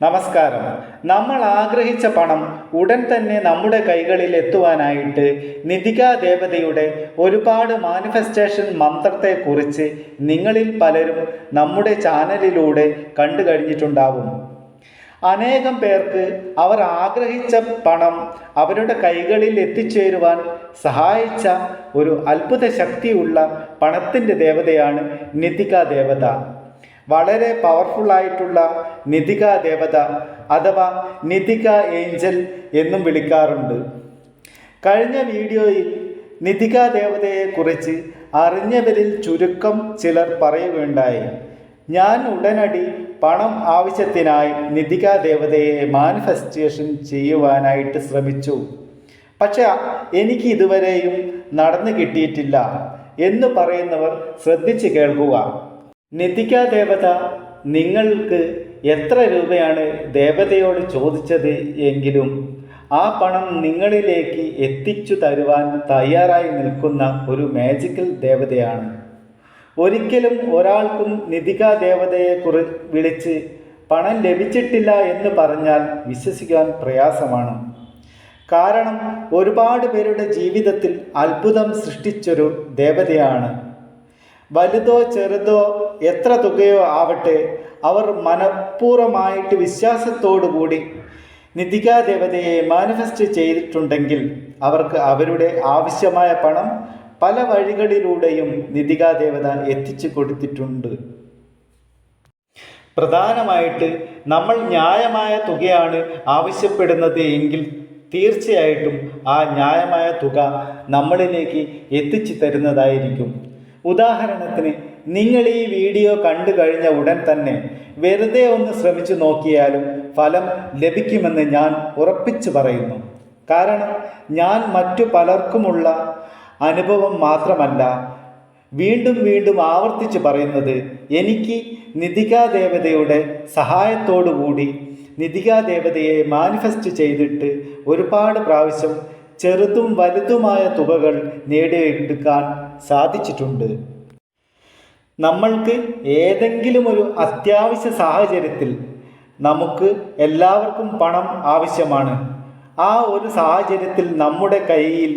നമസ്കാരം. നമ്മൾ ആഗ്രഹിച്ച പണം ഉടൻ തന്നെ നമ്മുടെ കൈകളിൽ എത്തുവാനായിട്ട് നിതികാ ദേവതയുടെ ഒരുപാട് മാനിഫെസ്റ്റേഷൻ മന്ത്രത്തെക്കുറിച്ച് നിങ്ങളിൽ പലരും നമ്മുടെ ചാനലിലൂടെ കണ്ടു കഴിഞ്ഞിട്ടുണ്ടാവും. അനേകം പേർക്ക് അവർ ആഗ്രഹിച്ച പണം അവരുടെ കൈകളിൽ എത്തിച്ചേരുവാൻ സഹായിച്ച ഒരു അത്ഭുത ശക്തിയുള്ള പണത്തിന്റെ ദേവതയാണ് നിതികാ ദേവത. വളരെ പവർഫുൾ ആയിട്ടുള്ള നിതിക ദേവത അഥവാ നിതിക ഏഞ്ചൽ എന്നും വിളിക്കാറുണ്ട്. കഴിഞ്ഞ വീഡിയോയിൽ നിതിക ദേവതയെക്കുറിച്ച് അറിഞ്ഞവരിൽ ചുരുക്കം ചിലർ പറയുകയുണ്ടായി. ഞാൻ ഉടനടി പണം ആവശ്യത്തിനായി നിതിക ദേവതയെ മാനിഫെസ്റ്റേഷൻ ചെയ്യുവാനായിട്ട് ശ്രമിച്ചു. പക്ഷെ എനിക്ക് ഇതുവരെയും നടന്നു കിട്ടിയിട്ടില്ല എന്ന് പറയുന്നവർ ശ്രദ്ധിച്ച് കേൾക്കുക. നിധിക ദേവത നിങ്ങൾക്ക് എത്ര രൂപയാണ് ദേവതയോട് ചോദിച്ചത് എങ്കിലും ആ പണം നിങ്ങളിലേക്ക് എത്തിച്ചു തരുവാൻ തയ്യാറായി നിൽക്കുന്ന ഒരു മാജിക്കൽ ദേവതയാണ്. ഒരിക്കലും ഒരാൾക്കും നിതിക ദേവതയെ കുറി വിളിച്ച് പണം ലഭിച്ചിട്ടില്ല എന്ന് പറഞ്ഞാൽ വിശ്വസിക്കാൻ പ്രയാസമാണ്. കാരണം ഒരുപാട് പേരുടെ ജീവിതത്തിൽ അത്ഭുതം സൃഷ്ടിച്ചൊരു ദേവതയാണ്. വലുതോ ചെറുതോ എത്ര തുകയോ ആവട്ടെ അവർ മനഃപൂർവമായിട്ട് വിശ്വാസത്തോടുകൂടി നിധികാ ദേവതയെ മാനിഫെസ്റ്റ് ചെയ്തിട്ടുണ്ടെങ്കിൽ അവർക്ക് അവരുടെ ആവശ്യമായ പണം പല വഴികളിലൂടെയും നിധികാ ദേവത എത്തിച്ചു കൊടുത്തിട്ടുണ്ട്. പ്രധാനമായിട്ട് നമ്മൾ ന്യായമായ തുകയാണ് ആവശ്യപ്പെടുന്നത് എങ്കിൽ തീർച്ചയായിട്ടും ആ ന്യായമായ തുക നമ്മളിലേക്ക് എത്തിച്ചു തരുന്നതായിരിക്കും. ഉദാഹരണത്തിന് നിങ്ങൾ ഈ വീഡിയോ കണ്ടു കഴിഞ്ഞ ഉടൻ തന്നെ വെറുതെ ഒന്ന് ശ്രമിച്ചു നോക്കിയാലും ഫലം ലഭിക്കുമെന്ന് ഞാൻ ഉറപ്പിച്ചു പറയുന്നു. കാരണം ഞാൻ മറ്റു പലർക്കുമുള്ള അനുഭവം മാത്രമല്ല വീണ്ടും വീണ്ടും ആവർത്തിച്ച് പറയുന്നത് എനിക്ക് നിതികാ ദേവതയുടെ സഹായത്തോടുകൂടി നിതികാ ദേവതയെ മാനിഫെസ്റ്റ് ചെയ്തിട്ട് ഒരുപാട് പ്രാവശ്യം ചെറുതും വലുതുമായ തുകകൾ നേടിയെടുക്കാൻ സാധിച്ചിട്ടുണ്ട്. നമ്മൾക്ക് ഏതെങ്കിലും ഒരു അത്യാവശ്യ സാഹചര്യത്തിൽ നമുക്ക് എല്ലാവർക്കും പണം ആവശ്യമാണ്. ആ ഒരു സാഹചര്യത്തിൽ നമ്മുടെ കയ്യിൽ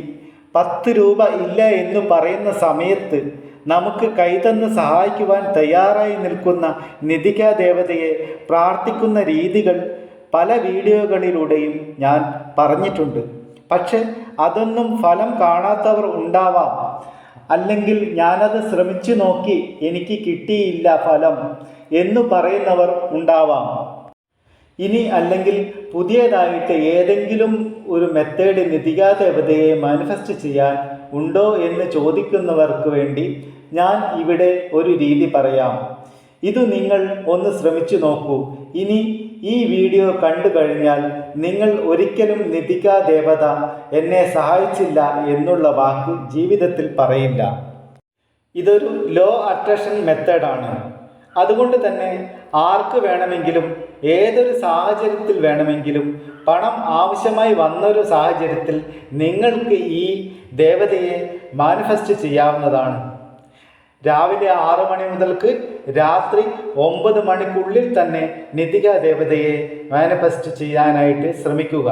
പത്ത് രൂപ ഇല്ല എന്ന് പറയുന്ന സമയത്ത് നമുക്ക് കൈതന്ന് സഹായിക്കുവാൻ തയ്യാറായി നിൽക്കുന്ന നിധികാ ദേവതയെ പ്രാർത്ഥിക്കുന്ന രീതികൾ പല വീഡിയോകളിലൂടെയും ഞാൻ പറഞ്ഞിട്ടുണ്ട്. പക്ഷെ അതൊന്നും ഫലം കാണാത്തവർ ഉണ്ടാവാം. അല്ലെങ്കിൽ ഞാനത് ശ്രമിച്ചു നോക്കി എനിക്ക് കിട്ടിയില്ല ഫലം എന്ന് പറയുന്നവർ ഉണ്ടാവാം. ഇനി അല്ലെങ്കിൽ പുതിയതായിട്ട് ഏതെങ്കിലും ഒരു മെത്തേഡ് നിതികാ ദേവതയെ മാനിഫെസ്റ്റ് ചെയ്യാൻ ഉണ്ടോ എന്ന് ചോദിക്കുന്നവർക്ക് വേണ്ടി ഞാൻ ഇവിടെ ഒരു രീതി പറയാം. ഇത് നിങ്ങൾ ഒന്ന് ശ്രമിച്ചു നോക്കൂ. ഇനി ഈ വീഡിയോ കണ്ടു കഴിഞ്ഞാൽ നിങ്ങൾ ഒരിക്കലും നിധികാ ദേവത എന്നെ സഹായിച്ചില്ല എന്നുള്ള വാക്ക് ജീവിതത്തിൽ പറയില്ല. ഇതൊരു ലോ അട്രാക്ഷൻ മെത്തേഡാണ് അതുകൊണ്ട് തന്നെ ആർക്ക് വേണമെങ്കിലും ഏതൊരു സാഹചര്യത്തിൽ വേണമെങ്കിലും പണം ആവശ്യമായി വന്നൊരു സാഹചര്യത്തിൽ നിങ്ങൾക്ക് ഈ ദേവതയെ മാനിഫെസ്റ്റ് ചെയ്യാവുന്നതാണ്. രാവിലെ ആറു മണി മുതൽക്ക് രാത്രി ഒമ്പത് മണിക്കുള്ളിൽ തന്നെ നിതിക ദേവതയെ മാനിഫെസ്റ്റ് ചെയ്യാനായിട്ട് ശ്രമിക്കുക.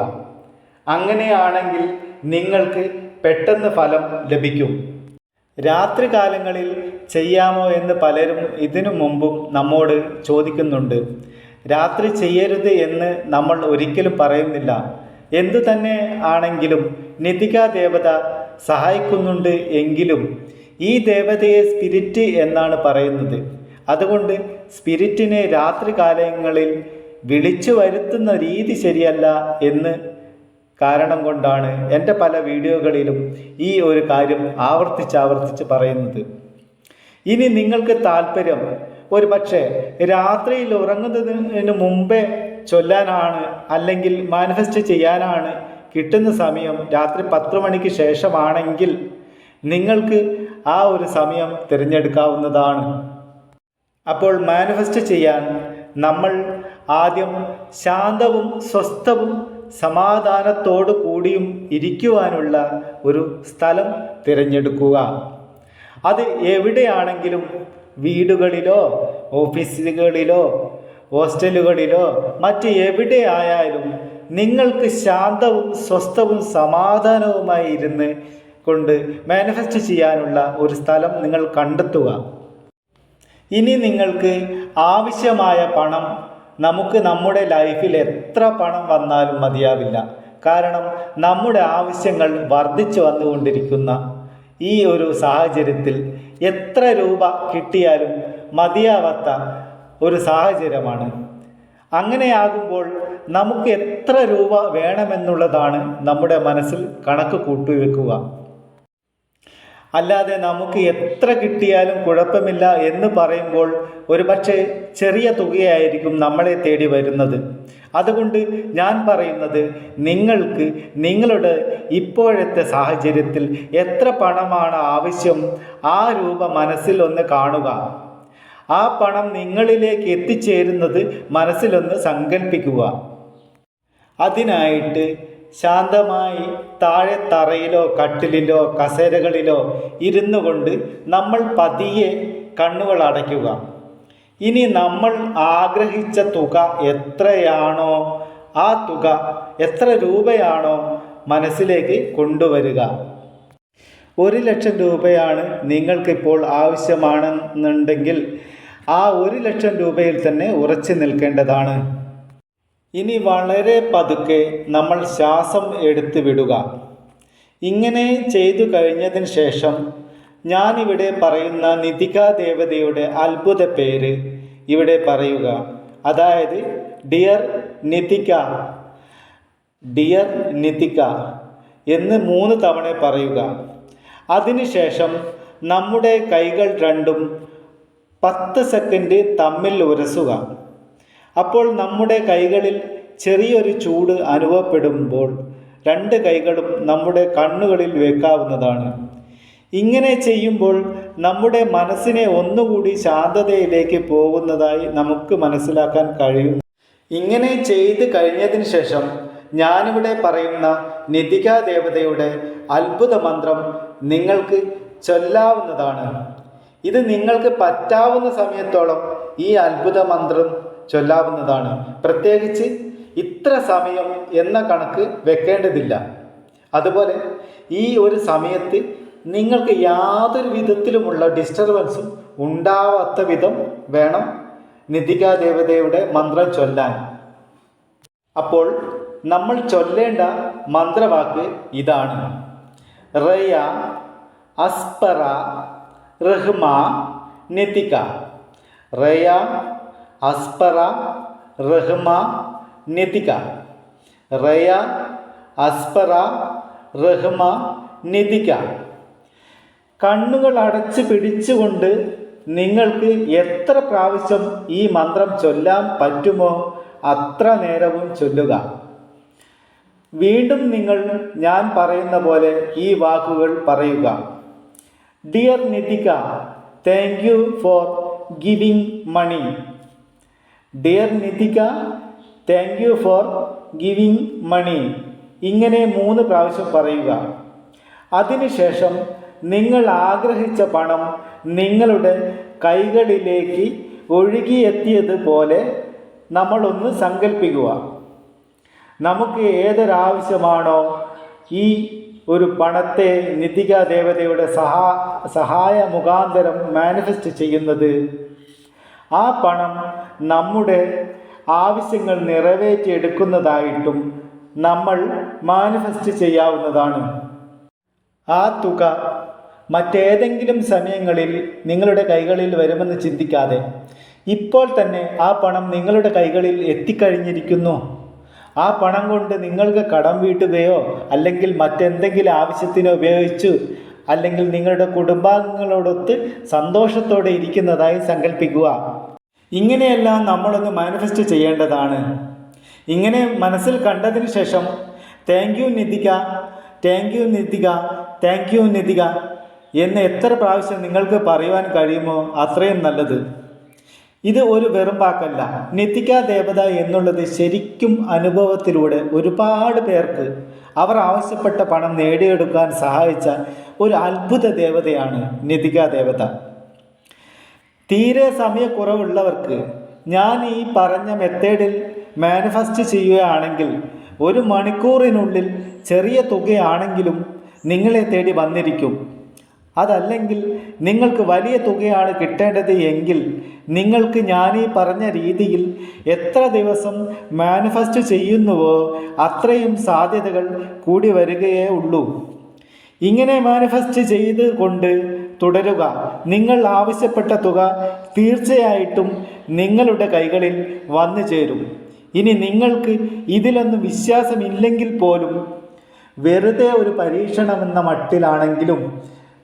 അങ്ങനെയാണെങ്കിൽ നിങ്ങൾക്ക് പെട്ടെന്ന് ഫലം ലഭിക്കും. രാത്രി കാലങ്ങളിൽ ചെയ്യാമോ എന്ന് പലരും ഇതിനു മുമ്പും നമ്മോട് ചോദിക്കുന്നുണ്ട്. രാത്രി ചെയ്യരുത് എന്ന് നമ്മൾ ഒരിക്കലും പറയുന്നില്ല. എന്തു തന്നെ ആണെങ്കിലും നിതിക ദേവത സഹായിക്കുന്നുണ്ട് എങ്കിലും ഈ ദേവതയെ സ്പിരിറ്റ് എന്നാണ് പറയുന്നത്. അതുകൊണ്ട് സ്പിരിറ്റിനെ രാത്രി കാലങ്ങളിൽ വിളിച്ചു വരുത്തുന്ന രീതി ശരിയല്ല എന്ന് കാരണം കൊണ്ടാണ് എന്റെ പല വീഡിയോകളിലും ഈ ഒരു കാര്യം ആവർത്തിച്ചാവർത്തിച്ച് ആവർത്തിച്ച് പറയുന്നത്. ഇനി നിങ്ങൾക്ക് താല്പര്യം ഒരു പക്ഷേ രാത്രിയിൽ ഉറങ്ങുന്നതിന് മുമ്പേ ചൊല്ലാനാണ് അല്ലെങ്കിൽ മാനിഫെസ്റ്റ് ചെയ്യാനാണ് കിട്ടുന്ന സമയം രാത്രി പത്ത് മണിക്ക് ശേഷമാണെങ്കിൽ നിങ്ങൾക്ക് ആ ഒരു സമയം തിരഞ്ഞെടുക്കാവുന്നതാണ്. അപ്പോൾ മാനിഫെസ്റ്റ് ചെയ്യാൻ നമ്മൾ ആദ്യം ശാന്തവും സ്വസ്ഥവും സമാധാനത്തോടു കൂടിയും ഇരിക്കുവാനുള്ള ഒരു സ്ഥലം തിരഞ്ഞെടുക്കുക. അത് എവിടെയാണെങ്കിലും വീടുകളിലോ ഓഫീസുകളിലോ ഹോസ്റ്റലുകളിലോ മറ്റ് എവിടെ ആയാലും നിങ്ങൾക്ക് ശാന്തവും സ്വസ്ഥവും സമാധാനവുമായി ഇരുന്ന് കൊണ്ട് മാനിഫെസ്റ്റ് ചെയ്യാനുള്ള ഒരു സ്ഥലം നിങ്ങൾ കണ്ടെത്തുക. ഇനി നിങ്ങൾക്ക് ആവശ്യമായ പണം നമുക്ക് നമ്മുടെ ലൈഫിൽ എത്ര പണം വന്നാലും മതിയാവില്ല. കാരണം നമ്മുടെ ആവശ്യങ്ങൾ വർദ്ധിച്ചു വന്നുകൊണ്ടിരിക്കുന്ന ഈ ഒരു സാഹചര്യത്തിൽ എത്ര രൂപ കിട്ടിയാലും മതിയാവാത്ത ഒരു സാഹചര്യമാണ്. അങ്ങനെയാകുമ്പോൾ നമുക്ക് എത്ര രൂപ വേണമെന്നുള്ളതാണ് നമ്മുടെ മനസ്സിൽ കണക്ക് കൂട്ടിവെക്കുക അല്ലാതെ നമുക്ക് എത്ര കിട്ടിയാലും കുഴപ്പമില്ല എന്ന് പറയുമ്പോൾ ഒരുപക്ഷെ ചെറിയ തുകയായിരിക്കും നമ്മളെ തേടി വരുന്നത്. അതുകൊണ്ട് ഞാൻ പറയുന്നത് നിങ്ങൾക്ക് നിങ്ങളുടെ ഇപ്പോഴത്തെ സാഹചര്യത്തിൽ എത്ര പണമാണ് ആവശ്യം ആ രൂപ മനസ്സിൽ ഒന്ന് കാണുക. ആ പണം നിങ്ങളിലേക്ക് എത്തിച്ചേരുന്നത് മനസ്സിലൊന്ന് സങ്കല്പിക്കുക അതിനായിട്ട് ശാന്തമായി താഴെ തറയിലോ കട്ടിലിലോ കസേരകളിലോ ഇരുന്നു കൊണ്ട് നമ്മൾ പതിയെ കണ്ണുകൾ അടയ്ക്കുക. ഇനി നമ്മൾ ആഗ്രഹിച്ച തുക എത്രയാണോ ആ തുക എത്ര രൂപയാണോ മനസ്സിലേക്ക് കൊണ്ടുവരിക. ഒരു ലക്ഷം രൂപയാണ് നിങ്ങൾക്കിപ്പോൾ ആവശ്യമാണെന്നുണ്ടെങ്കിൽ ആ ഒരു ലക്ഷം രൂപയിൽ തന്നെ ഉറച്ചു നിൽക്കേണ്ടതാണ്. ഇനി വളരെ പതുക്കെ നമ്മൾ ശ്വാസം എടുത്ത് വിടുക. ഇങ്ങനെ ചെയ്തു കഴിഞ്ഞതിന് ശേഷം ഞാനിവിടെ പറയുന്ന നിതിക ദേവതയുടെ അത്ഭുത പേര് ഇവിടെ പറയുക. അതായത് ഡിയർ നിതിക ഡിയർ നിതിക എന്ന് മൂന്ന് തവണ പറയുക. അതിനുശേഷം നമ്മുടെ കൈകൾ രണ്ടും പത്ത് സെക്കൻഡ് തമ്മിൽ ഉരസുക. അപ്പോൾ നമ്മുടെ കൈകളിൽ ചെറിയൊരു ചൂട് അനുഭവപ്പെടുമ്പോൾ രണ്ട് കൈകളും നമ്മുടെ കണ്ണുകളിൽ വെക്കാവുന്നതാണ്. ഇങ്ങനെ ചെയ്യുമ്പോൾ നമ്മുടെ മനസ്സിനെ ഒന്നുകൂടി ശാന്തതയിലേക്ക് പോകുന്നതായി നമുക്ക് മനസ്സിലാക്കാൻ കഴിയും. ഇങ്ങനെ ചെയ്ത് കഴിഞ്ഞതിന് ശേഷം ഞാനിവിടെ പറയുന്ന നിതികാ ദേവതയുടെ അത്ഭുത മന്ത്രം നിങ്ങൾക്ക് ചൊല്ലാവുന്നതാണ്. ഇത് നിങ്ങൾക്ക് പറ്റാവുന്ന സമയത്തോളം ഈ അത്ഭുത മന്ത്രം ചൊല്ലാവുന്നതാണ്. പ്രത്യേകിച്ച് ഇത്ര സമയം എന്ന കണക്ക് വെക്കേണ്ടതില്ല. അതുപോലെ ഈ ഒരു സമയത്ത് നിങ്ങൾക്ക് യാതൊരു വിധത്തിലുമുള്ള ഡിസ്റ്റർബൻസും ഉണ്ടാവാത്ത വിധം വേണം നിതികാ ദേവതയുടെ മന്ത്രം ചൊല്ലാൻ. അപ്പോൾ നമ്മൾ ചൊല്ലേണ്ട മന്ത്രവാക്ക് ഇതാണ്. റയ അസ്പറ റഹ്മ നിതിക റയ അസ്പറ റഹ്മ നിതിക. റയ അസ്പറ റഹ്മ നിതിക. കണ്ണുകൾ അടച്ച് പിടിച്ചുകൊണ്ട് നിങ്ങൾക്ക് എത്ര പ്രാവശ്യം ഈ മന്ത്രം ചൊല്ലാൻ പറ്റുമോ അത്ര നേരവും ചൊല്ലുക. വീണ്ടും നിങ്ങൾ ഞാൻ പറയുന്ന പോലെ ഈ വാക്കുകൾ പറയുക. Dear Nithika thank you for giving money dear Nithika thank you for giving money ഇങ്ങനെ മൂന്ന് പ്രാവശ്യം പറയുക. അതിനുശേഷം നിങ്ങൾ ആഗ്രഹിച്ച പണം നിങ്ങളുടെ കൈകളിലേക്ക് ഒഴുകിയെത്തിയതുപോലെ നമ്മളൊന്ന് സങ്കല്പിക്കുക നമുക്ക് ഏതൊരാവശ്യമാണോ ഈ ഒരു പണത്തെ നിതിക ദേവതയുടെ സഹാ സഹായ മുഖാന്തരം മാനിഫെസ്റ്റ് ചെയ്യുന്നത് ആ പണം നമ്മുടെ ആവശ്യങ്ങൾ നിറവേറ്റിയെടുക്കുന്നതായിട്ടും നമ്മൾ മാനിഫെസ്റ്റ് ചെയ്യാവുന്നതാണ്. ആ തുക മറ്റേതെങ്കിലും സമയങ്ങളിൽ നിങ്ങളുടെ കൈകളിൽ വരുമെന്ന് ചിന്തിക്കാതെ ഇപ്പോൾ തന്നെ ആ പണം നിങ്ങളുടെ കൈകളിൽ എത്തിക്കഴിഞ്ഞിരിക്കുന്നു. ആ പണം കൊണ്ട് നിങ്ങൾക്ക് കടം വീട്ടുകയോ അല്ലെങ്കിൽ മറ്റെന്തെങ്കിലും ആവശ്യത്തിന് ഉപയോഗിച്ചു അല്ലെങ്കിൽ നിങ്ങളുടെ കുടുംബാംഗങ്ങളോടൊത്ത് സന്തോഷത്തോടെ ഇരിക്കുന്നതായി സങ്കല്പിക്കുക ഇങ്ങനെയെല്ലാം നമ്മളൊന്ന് മാനിഫെസ്റ്റ് ചെയ്യേണ്ടതാണ്. ഇങ്ങനെ മനസ്സിൽ കണ്ടതിന് ശേഷം thank you Nithika thank you Nithika thank you Nithika എന്ന് എത്ര പ്രാവശ്യം നിങ്ങൾക്ക് പറയുവാൻ കഴിയുമോ അത്രയും നല്ലത്. ഇത് ഒരു വെറും വാക്കല്ല. നിതിക ദേവത എന്നുള്ളത് ശരിക്കും അനുഭവത്തിലൂടെ ഒരുപാട് പേർക്ക് അവർ ആവശ്യപ്പെട്ട പണം നേടിയെടുക്കാൻ സഹായിച്ച ഒരു അത്ഭുത ദേവതയാണ് നിതിക ദേവത. തീരെ സമയക്കുറവുള്ളവർക്ക് ഞാൻ ഈ പറഞ്ഞ മെത്തേഡിൽ മാനിഫെസ്റ്റ് ചെയ്യുകയാണെങ്കിൽ ഒരു മണിക്കൂറിനുള്ളിൽ ചെറിയ തുകയാണെങ്കിലും നിങ്ങളെ തേടി വന്നിരിക്കും. അതല്ലെങ്കിൽ നിങ്ങൾക്ക് വലിയ തുകയാണ് കിട്ടേണ്ടത് എങ്കിൽ നിങ്ങൾക്ക് ഈ പറഞ്ഞ രീതിയിൽ എത്ര ദിവസം മാനിഫെസ്റ്റ് ചെയ്യുന്നുവോ അത്രയും സാധ്യതകൾ കൂടി വരികയേ ഉള്ളൂ. ഇങ്ങനെ മാനിഫെസ്റ്റ് ചെയ്ത് കൊണ്ട് തുടരുക. നിങ്ങൾ ആവശ്യപ്പെട്ട തുക തീർച്ചയായിട്ടും നിങ്ങളുടെ കൈകളിൽ വന്നു ചേരും. ഇനി നിങ്ങൾക്ക് ഇതിലൊന്നും വിശ്വാസമില്ലെങ്കിൽ പോലും വെറുതെ ഒരു പരീക്ഷണമെന്ന മട്ടിലാണെങ്കിലും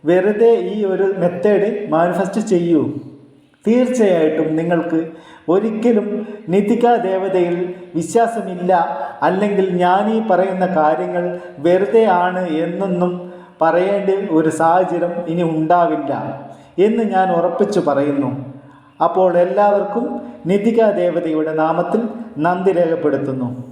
വെറുതെ ഈ ഒരു മെത്തേഡ് മാനിഫെസ്റ്റ് ചെയ്യൂ. തീർച്ചയായിട്ടും നിങ്ങൾക്ക് ഒരിക്കലും നിതിക ദേവതയിൽ വിശ്വാസമില്ല. അല്ലെങ്കിൽ ഞാൻ ഈ പറയുന്ന കാര്യങ്ങൾ വെറുതെ ആണ് എന്നൊന്നും പറയേണ്ട ഒരു സാഹചര്യം ഇനി ഉണ്ടാവില്ല എന്ന് ഞാൻ ഉറപ്പിച്ചു പറയുന്നു. അപ്പോൾ എല്ലാവർക്കും നിതിക ദേവതയുടെ നാമത്തിൽ നന്ദി രേഖപ്പെടുത്തുന്നു.